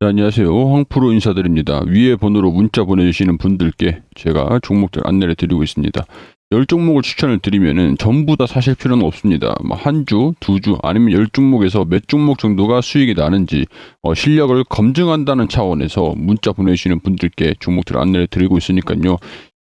네, 안녕하세요. 황프로 인사드립니다. 위에 번호로 문자 보내주시는 분들께 제가 종목들 안내를 드리고 있습니다. 10종목을 추천을 드리면은 전부 다 사실 필요는 없습니다. 뭐 한 주, 두 주, 아니면 10종목에서 몇 종목 정도가 수익이 나는지 어, 실력을 검증한다는 차원에서 문자 보내주시는 분들께 종목들 안내를 드리고 있으니까요.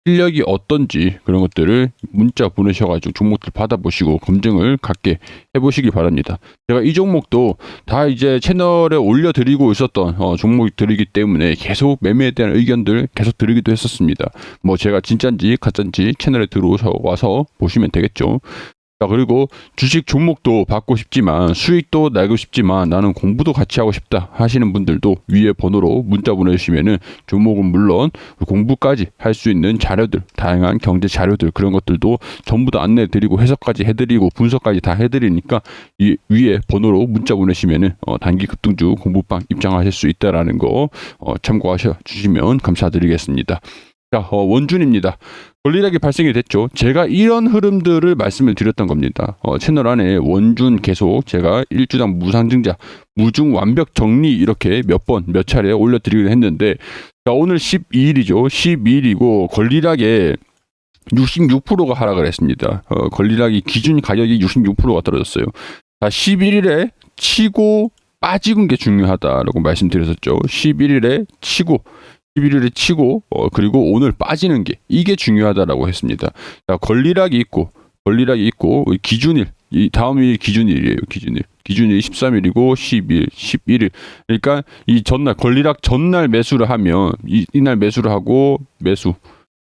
실력이 어떤지 그런 것들을 문자 보내셔가지고 종목들 받아보시고 검증을 갖게 해보시기 바랍니다. 제가 이 종목도 다 이제 채널에 올려드리고 있었던 어, 종목들이기 때문에 계속 매매에 대한 의견들 계속 드리기도 했었습니다. 뭐 제가 진짜인지 가짜인지 채널에 들어와서 보시면 되겠죠. 자, 그리고 주식 종목도 받고 싶지만 수익도 내고 싶지만 나는 공부도 같이 하고 싶다 하시는 분들도 위에 번호로 문자 보내주시면은 종목은 물론 공부까지 할 수 있는 자료들, 다양한 경제 자료들 그런 것들도 전부 다 안내 드리고 해석까지 해드리고 분석까지 다 해드리니까 이 위에 번호로 문자 보내시면은 어, 단기 급등주 공부방 입장하실 수 있다라는 거 어, 참고하셔 주시면 감사드리겠습니다. 자, 어, 원준입니다. 권리락이 발생이 됐죠. 제가 이런 흐름들을 말씀을 드렸던 겁니다. 어, 채널 안에 원준 계속 제가 일주당 무상증자, 무중 완벽 정리 이렇게 몇 번, 몇 차례 올려드리긴 했는데, 자, 오늘 12일이죠. 12일이고, 권리락에 66%가 하락을 했습니다. 어, 권리락이 기준 가격이 66%가 떨어졌어요. 자, 11일에 치고 빠지는 게 중요하다라고 말씀드렸었죠. 11일에 치고 11일에 치고 어, 그리고 오늘 빠지는 게 이게 중요하다라고 했습니다. 자, 권리락이 있고 권리락이 있고 기준일 이 다음 일 기준일이에요. 기준일. 기준일이 13일이고 10일, 11일. 그러니까 이 전날 권리락 전날 매수를 하면 이, 이날 매수를 하고 매수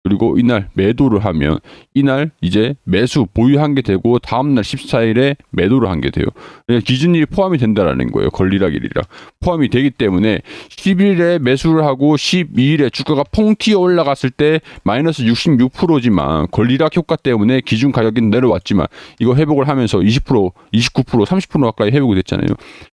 그리고 이날 매도를 하면 이날 이제 매수 보유한 게 되고 다음날 14일에 매도를 한 게 돼요. 기준일이 포함이 된다라는 거예요. 권리락일이랑 포함이 되기 때문에 10일에 매수를 하고 12일에 주가가 퐁 튀어 올라갔을 때 마이너스 66%지만 권리락 효과 때문에 기준 가격이 내려왔지만 이거 회복을 하면서 20%, 29%, 30% 가까이 회복이 됐잖아요.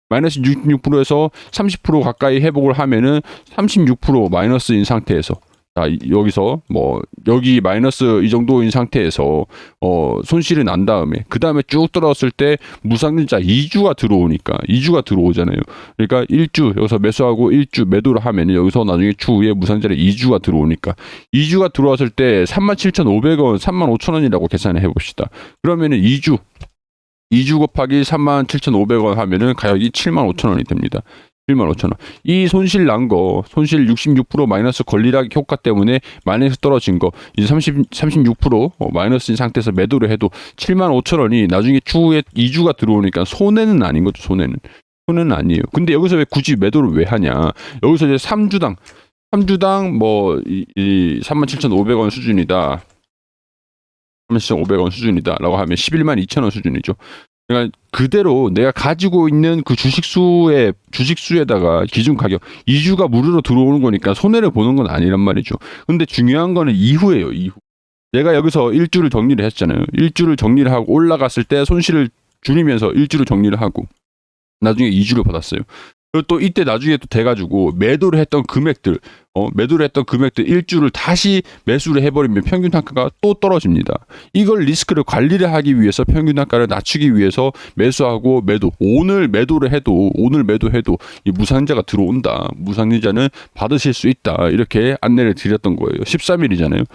마이너스 66%에서 30% 가까이 회복을 하면은 36% 마이너스인 상태에서 자, 이- 여기서 뭐 여기 마이너스 이 정도인 상태에서 어 손실이 난 다음에 그 다음에 쭉 떨어졌을 때 무상증자 2주가 들어오니까 2주가 들어오잖아요. 그러니까 1주 여기서 매수하고 1주 매도를 하면 여기서 나중에 추후에 무상증자 2주가 들어오니까 2주가 들어왔을 때 37,500원, 35,000원이라고 계산을 해 봅시다. 그러면은 2주 2주 곱하기 37,500원 하면은 가격이 75,000원이 됩니다. 7만 5천 원. 이 손실 난 거, 손실 66% 마이너스 권리락 효과 때문에 마이너스 떨어진 거, 이제 30, 36% 어, 마이너스인 상태에서 매도를 해도 7만 5천 원이 나중에 추후에 2주가 들어오니까 손해는 아닌 거죠, 손해는. 손해는 아니에요. 근데 여기서 왜 굳이 매도를 왜 하냐? 여기서 이제 3주당, 3주당 뭐, 이, 이 37,500원 수준이다. 37,500원 수준이다. 라고 하면 11만 2천 원 수준이죠. 그러니까 그대로 내가 가지고 있는 그 주식수에 주식수에다가 기준 가격 2주가 무료로 들어오는 거니까 손해를 보는 건 아니란 말이죠. 근데 중요한 거는 이후예요. 이후. 내가 여기서 일주를 정리를 했잖아요. 일주를 정리를 하고 올라갔을 때 손실을 줄이면서 일주를 정리를 하고 나중에 2주를 받았어요. 그리고 또 이때 나중에 또 돼가지고 매도를 했던 금액들, 어, 매도를 했던 금액들 일주를 다시 매수를 해버리면 평균 단가가 또 떨어집니다. 이걸 리스크를 관리를 하기 위해서 평균 단가를 낮추기 위해서 매수하고 매도 오늘 매도를 해도 오늘 매도해도 이 무상자가 들어온다. 무상자는 받으실 수 있다. 이렇게 안내를 드렸던 거예요. 13일이잖아요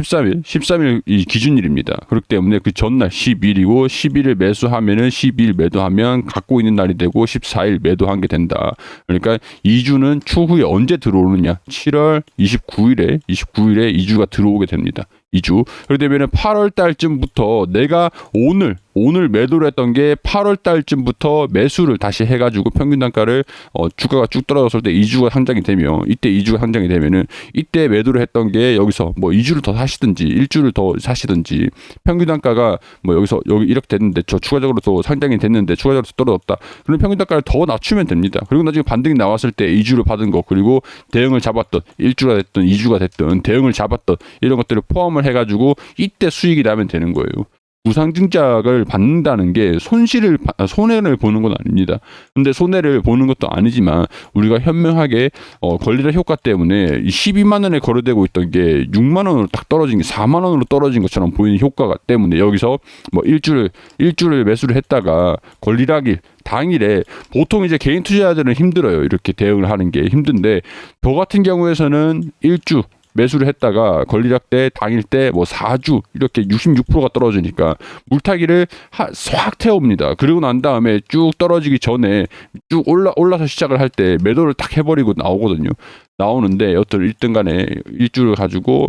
13일 13일 이 기준일입니다. 그렇기 때문에 그 전날 10일이고 11일 매수하면은 12일 매도하면 갖고 있는 날이 되고 14일 매도한 게 된다. 그러니까 2주는 추후에 언제 들어오느냐? 7월 29일에 29일에 2주가 들어오게 됩니다 2주. 그렇게 되면 8월 달쯤부터 내가 오늘 오늘 매도를 했던 게 8월 달쯤부터 매수를 다시 해가지고 평균 단가를 어, 주가가 쭉 떨어졌을 때 2주가 상장이 되면 이때 2주가 상장이 되면은 이때 매도를 했던 게 여기서 뭐 2주를 더 사시든지 1주를 더 사시든지 평균 단가가 뭐 여기서 여기 이렇게 됐는데 저 추가적으로 또 상장이 됐는데 추가적으로 또 떨어졌다. 그럼 평균 단가를 더 낮추면 됩니다. 그리고 나중에 반등이 나왔을 때 2주를 받은 거 그리고 대응을 잡았던 1주가 됐든 2주가 됐든 대응을 잡았던 이런 것들을 포함을 해가지고 이때 수익이 나면 되는 거예요. 무상증자를 받는다는 게 손실을 바- 아, 손해를 보는 건 아닙니다. 근데 손해를 보는 것도 아니지만 우리가 현명하게 어, 권리라 효과 때문에 이 12만 원에 거래되고 있던 게 6만 원으로 딱 떨어진 게 4만 원으로 떨어진 것처럼 보이는 효과가 때문에 여기서 뭐 일주를 일주를 매수를 했다가 권리락일 당일에 보통 이제 개인 투자자들은 힘들어요. 이렇게 대응을 하는 게 힘든데 저 같은 경우에서는 일주 매수를 했다가 권리락 때 당일 때 뭐 4주 이렇게 66%가 떨어지니까 물타기를 하- 확 태웁니다. 그리고 난 다음에 쭉 떨어지기 전에 쭉 올라 올라서 시작을 할 때 매도를 딱 해버리고 나오거든요. 나오는데 어떤 1등 간에 일주를 가지고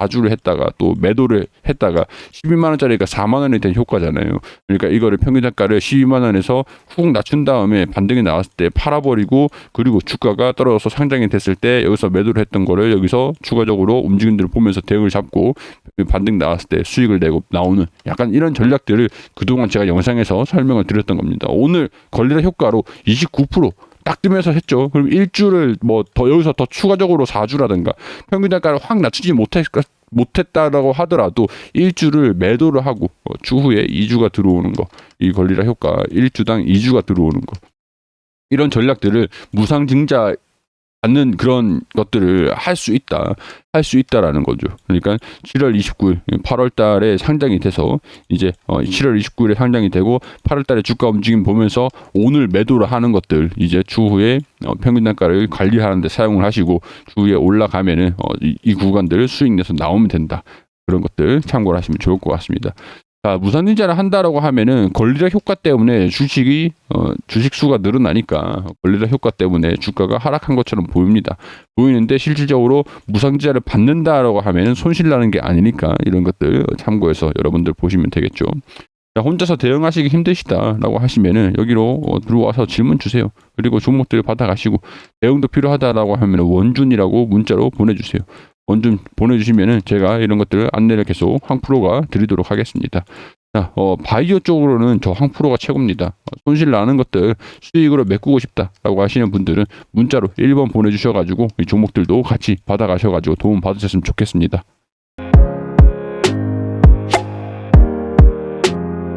4주를 했다가 또 매도를 했다가 12만 원짜리가 4만 원이 된 효과잖아요. 그러니까 이거를 평균 단가를 12만 원에서 훅 낮춘 다음에 반등이 나왔을 때 팔아버리고 그리고 주가가 떨어져서 상장이 됐을 때 여기서 매도를 했던 거를 여기서 추가적으로 움직임들을 보면서 대응을 잡고 반등 나왔을 때 수익을 내고 나오는 약간 이런 전략들을 그동안 제가 영상에서 설명을 드렸던 겁니다. 오늘 권리라 효과로 29%딱 뜨면서 했죠. 그럼 일주를 뭐 더 여기서 더 추가적으로 4주라든가 평균 단가를 확 낮추지 못했 못했다라고 하더라도 일주를 매도를 하고 어, 추후에 2주가 들어오는 거 이 권리라 효과 일주당 2주가 들어오는 거 이런 전략들을 무상증자 받는 그런 것들을 할 수 있다 할 수 있다라는 거죠. 그러니까 7월 29일 8월 달에 상장이 돼서 이제 어, 7월 29일에 상장이 되고 8월 달에 주가 움직임 보면서 오늘 매도를 하는 것들 이제 추후에 어, 평균 단가를 관리하는 데 사용을 하시고 추후에 올라가면은 어, 이, 이 구간들 수익 내서 나오면 된다. 그런 것들 참고를 하시면 좋을 것 같습니다. 자, 무상증자를 한다라고 하면은 권리락 효과 때문에 주식이 어, 주식 수가 늘어나니까 권리락 효과 때문에 주가가 하락한 것처럼 보입니다. 보이는데 실질적으로 무상증자를 받는다라고 하면은 손실 나는 게 아니니까 이런 것들 참고해서 여러분들 보시면 되겠죠. 자, 혼자서 대응하시기 힘드시다라고 하시면은 여기로 어, 들어와서 질문 주세요. 그리고 종목들을 받아가시고 대응도 필요하다라고 하면 원준이라고 문자로 보내주세요. 원준 보내주시면은 제가 이런 것들을 안내를 계속 황 프로가 드리도록 하겠습니다. 자, 어, 바이오 쪽으로는 저 황 프로가 최고입니다. 어, 손실 나는 것들 수익으로 메꾸고 싶다라고 하시는 분들은 문자로 1번 보내주셔가지고 이 종목들도 같이 받아가셔가지고 도움 받으셨으면 좋겠습니다.